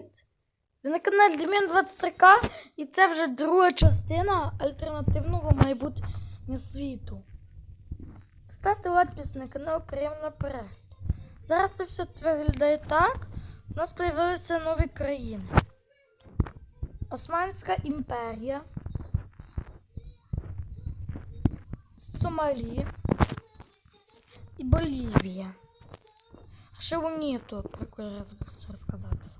Привіт! Ви на каналі Дем'ян 23К і це вже друга частина альтернативного майбутнього світу. Ставте лайк на канал приємно перегляд. Зараз це все виглядає так. У нас з'явилися нові країни. Османська імперія. Сомалі і Болівія. А ще Уніту, про яку я розказати.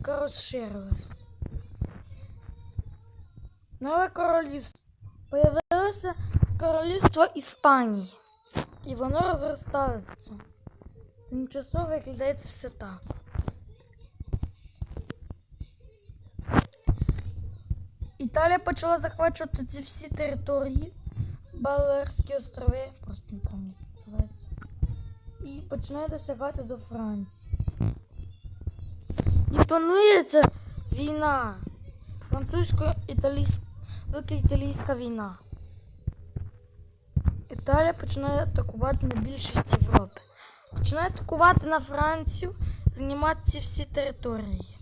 Яка розширилась. Нове королівство. Появилося королівство Іспанії. І воно розростається. Тимчасово виглядає це все так. Італія почала захвачувати ці всі території. Балерські острови, просто не пам'ятаю, називається. І починає досягати до Франції. Планується війна. Французько-італійська італійська війна. Італія починає атакувати на більшість Європи. Починає атакувати на Францію, знімати ці всі території.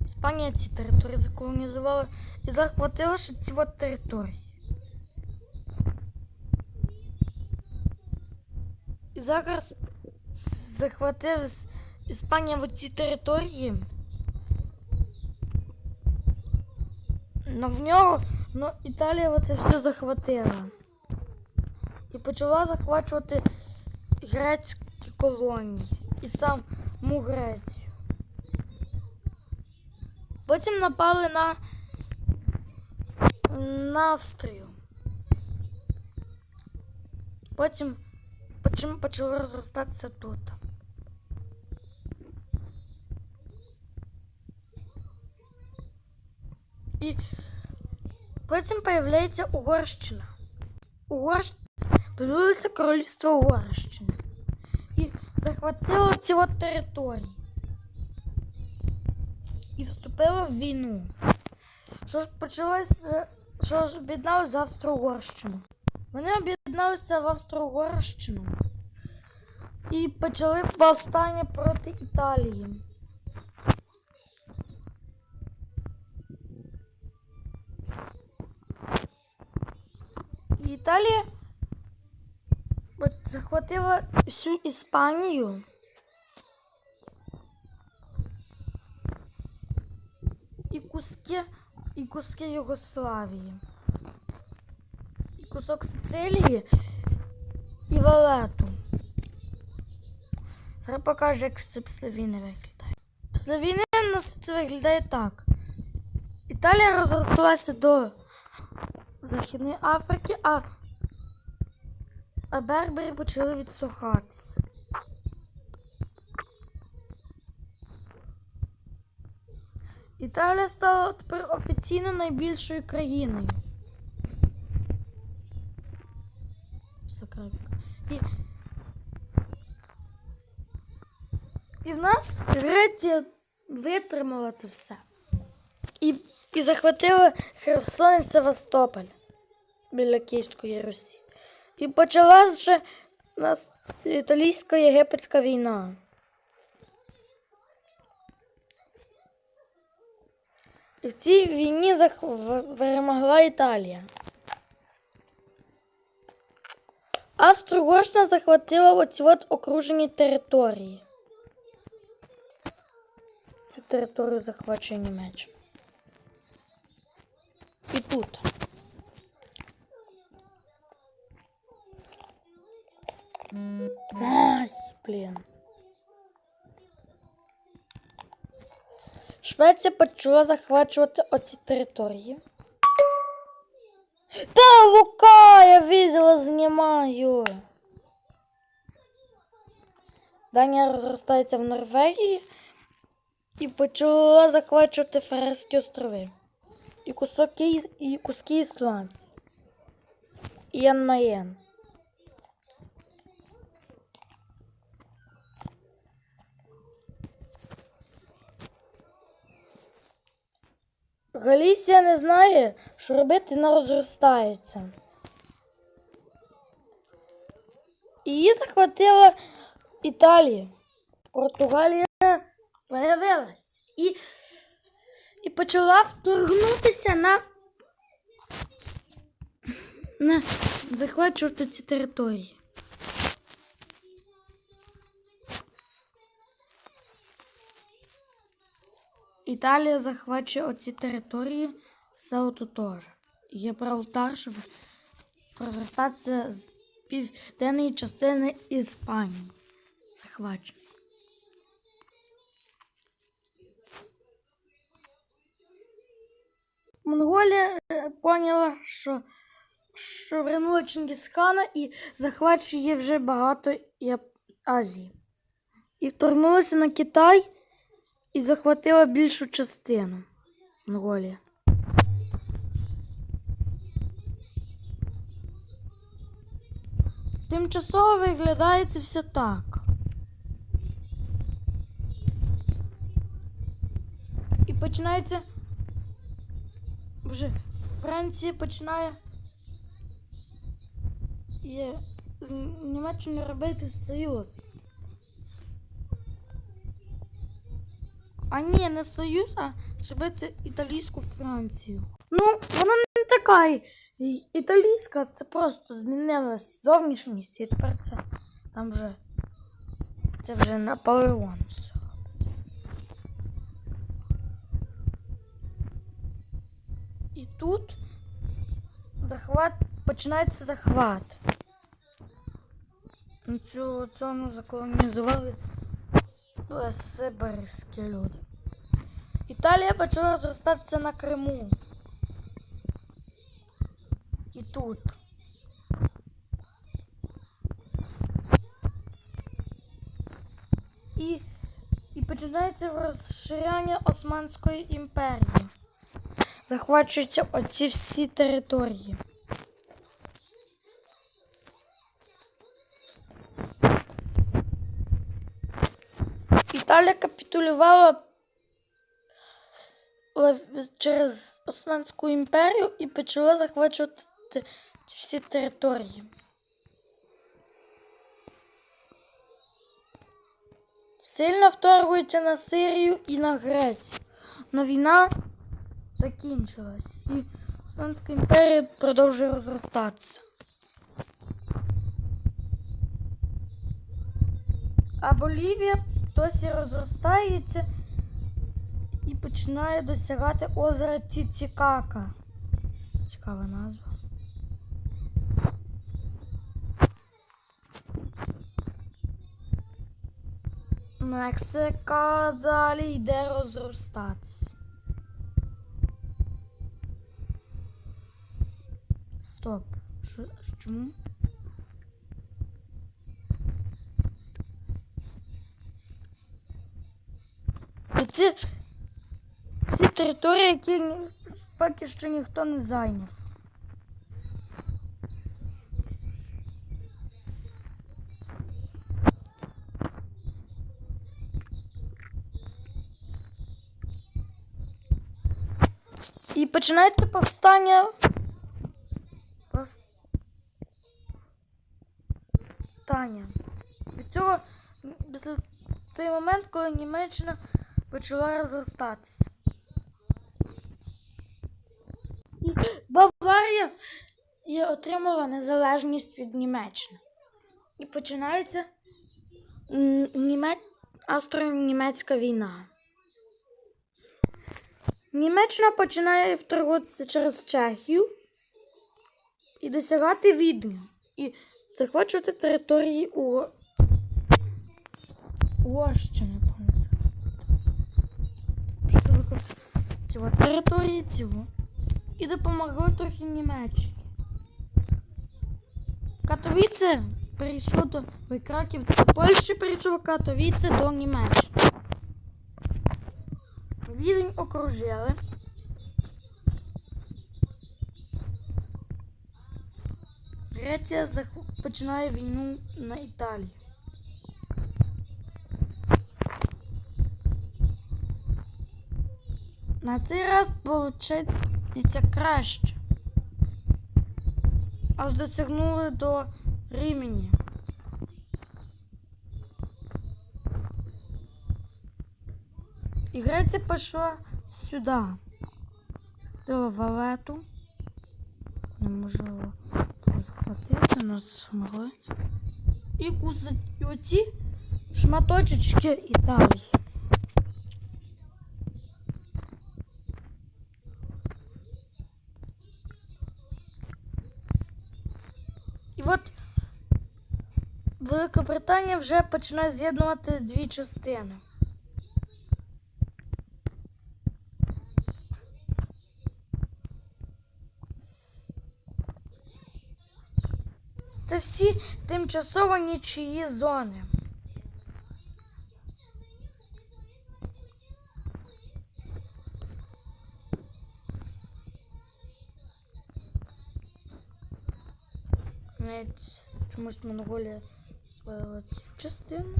Іспанія ці території заколонізувала і захватила ще ці от території. І зараз захватив Іспанія в ці території. Но в нього ну, Італія оце все захватила. І почала захвачувати грецькі колонії. І саму Грецію. Потім напали на, на Австрію. Потім почим почало розростатися тут. І потім появляється Угорщина. Угорщ... Появилося королівство Угорщини. І захватило ці от території. І вступило в війну. Що ж почалося, що ж об'єдналося з Австро-Угорщину. Вони об'єдналися в Австро-Угорщину і почали повстання проти Італії. Італія захватила всю Іспанію. І куски, і куски Югославії. Кусок Сицилії і Валету. Зараз покажу, як це після виглядає. Після війни у нас це виглядає так. Італія розрослася до Західної Африки, а, а Бербери почали відсухатися. Італія стала тепер офіційно найбільшою країною. І, і в нас Греція витримала це все. І, і захватила Херсон і Севастополь біля Київської Русі. І почалася нас італійсько-єгипетська війна. І в цій війні перемогла Італія. Австро-Угорщина захватила оці от окружені території. Цю територію захвачує Німеччина. І тут. Ай, блін. Швеція почала захвачувати оці території. Та Лука, я видео снимаю. Данія розростається в Норвегії і почала захвачувати Фарерські острови. І кусок и куски Ісландії. І Янмаєн. Галісія не знає, що робити, вона розростається. Її захватила Італія. Португалія появилась і, і почала вторгнутися на, на захвачувати ці території. Італія захвачує оці території, все отут теж. Гібралтар, щоб розростатися з південної частини Іспанії. Захвачує. Монголія е, поняла, що, що вернула Чингісхана і захвачує вже багато Азії. І вторгнулася на Китай і захватила більшу частину Монголія. Тимчасово виглядає це все так. І починається. Вже Франція починає. Є з Німеччиною робити союз. А ні, не союз, а зробити італійську Францію. Ну, вона не така італійська, це просто змінилась зовнішність, і тепер це там вже. Це вже Наполеон. І тут захват починається захват. Ну, Цю зону заколонізували сибирські люди. Італія почала розростатися на Криму. І тут. І, і починається розширяння Османської імперії. Захвачуються оці всі території. Італія капітулювала через Османську імперію і почала захвачувати всі території. Сильно вторгується на Сирію і на Грецію. Но війна закінчилась і Османська імперія продовжує розростатися. А Болівія досі розростається і починає досягати озера Тітікака. Цікава назва. Мексика далі йде розростатись. Стоп. Чому? І Ці, території, які поки що ніхто не зайняв. І починається повстання. Повстання. Від цього після той момент, коли Німеччина почала розростатися. І Баварія отримала незалежність від Німеччини. І починається м, Німе... австро-німецька війна. Німеччина починає вторгуватися через Чехію і досягати Відню. І захвачувати території у Угорщини повинні захватити. Щоб захопити цього території цього. І допомогло трохи Німеччині. Катовіце перейшло до ой, Краків до Польщі перейшов Катовіце до Німеччини. Відень окружили. Греція починає війну на Італію. На цей раз виходить краще. Аж досягнули до рівня. І Греція пішла сюди. Захотила валету. Неможливо захватити нас змогли. І кусать оці шматочечки Італії. От Великобританія вже починає з'єднувати дві частини. Це всі тимчасово нічиї зони. Навіть чомусь Монголія освоїла цю частину.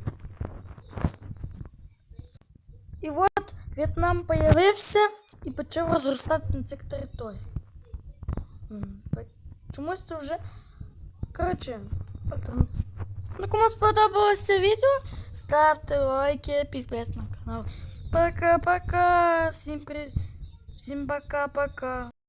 І от В'єтнам появився і почав розростатися на цих територіях. Чомусь це вже. Коротше, ну кому сподобалось це відео, ставте лайки, підписуйтесь на канал. Пока-пока. Всім при... Всім пока-пока.